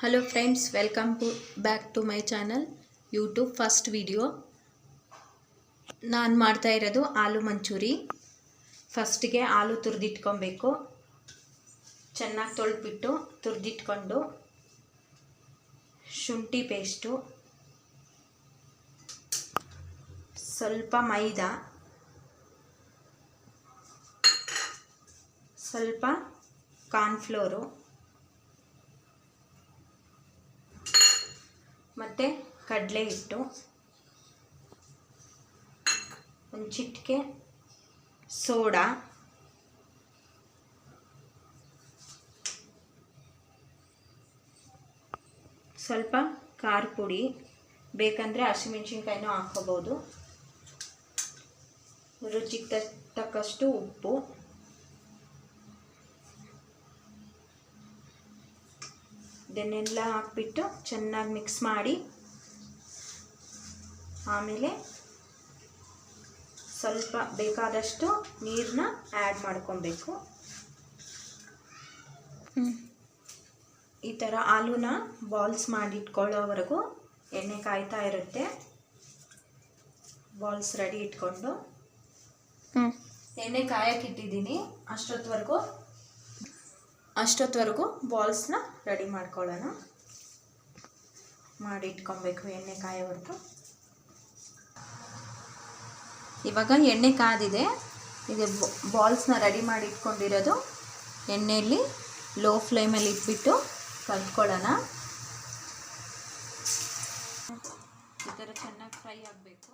Hello friends welcome to back to my channel YouTube first video ನಾನು ಮಾಡ್ತಾ ಇರೋದು ಆಲೂ ಮಂಚೂರಿ. ಫಸ್ಟಿಗೆ ಆಲೂ ತುರಿದಿಟ್ಕೊಬೇಕು. ಚೆನ್ನಾಗಿ ತೊಳೆದ್ಬಿಟ್ಟು ತುರಿದಿಟ್ಕೊಂಡು ಶುಂಠಿ ಪೇಸ್ಟು ಸ್ವಲ್ಪ ಮೈದಾ. ಸ್ವಲ್ಪ ಕಾರ್ನ್ಫ್ಲೋರು ಮತ್ತು ಕಡಲೆ ಹಿಟ್ಟು, ಒಂದು ಚಿಟಿಕೆ ಸೋಡಾ, ಸ್ವಲ್ಪ ಖಾರ ಪುಡಿ, ಬೇಕಂದರೆ ಹಸಿಮೆಣ್ಸಿನ್ಕಾಯಿನೂ ಹಾಕ್ಕೋಬೋದು. ರುಚಿಗೆ ತಕ್ಕಷ್ಟು ಉಪ್ಪು. ಇದನ್ನೆಲ್ಲ ಹಾಕ್ಬಿಟ್ಟು ಚೆನ್ನಾಗಿ ಮಿಕ್ಸ್ ಮಾಡಿ ಆಮೇಲೆ ಸ್ವಲ್ಪ ಬೇಕಾದಷ್ಟು ನೀರನ್ನ ಆ್ಯಡ್ ಮಾಡ್ಕೊಬೇಕು. ಈ ಥರ ಆಲೂನ ಬಾಲ್ಸ್ ಮಾಡಿಟ್ಕೊಳ್ಳೋವರೆಗೂ ಎಣ್ಣೆ ಕಾಯ್ತಾ ಇರುತ್ತೆ. ಬಾಲ್ಸ್ ರೆಡಿ ಇಟ್ಕೊಂಡು. ಎಣ್ಣೆ ಕಾಯಕ್ಕಿಟ್ಟಿದ್ದೀನಿ ಅಷ್ಟೊತ್ತವರೆಗೂ ಅಷ್ಟೊತ್ತವರೆಗೂ ಬಾಲ್ಸ್ನ ರೆಡಿ ಮಾಡ್ಕೊಳ್ಳೋಣ. ಮಾಡಿ ಇಟ್ಕೊಬೇಕು ಎಣ್ಣೆ ಕಾಯೋವರೆಗೂ ಇವಾಗ ಎಣ್ಣೆ ಕಾದಿದೆ. ಇದು ಬಾಲ್ಸ್ನ ರೆಡಿ ಮಾಡಿ ಇಟ್ಕೊಂಡಿರೋದು ಎಣ್ಣೆಯಲ್ಲಿ ಲೋ ಫ್ಲೇಮಲ್ಲಿ ಇಟ್ಬಿಟ್ಟು ಕಲ್ತ್ಕೊಳ್ಳೋಣ. ಈ ಥರ ಚೆನ್ನಾಗಿ ಫ್ರೈ ಆಗಬೇಕು.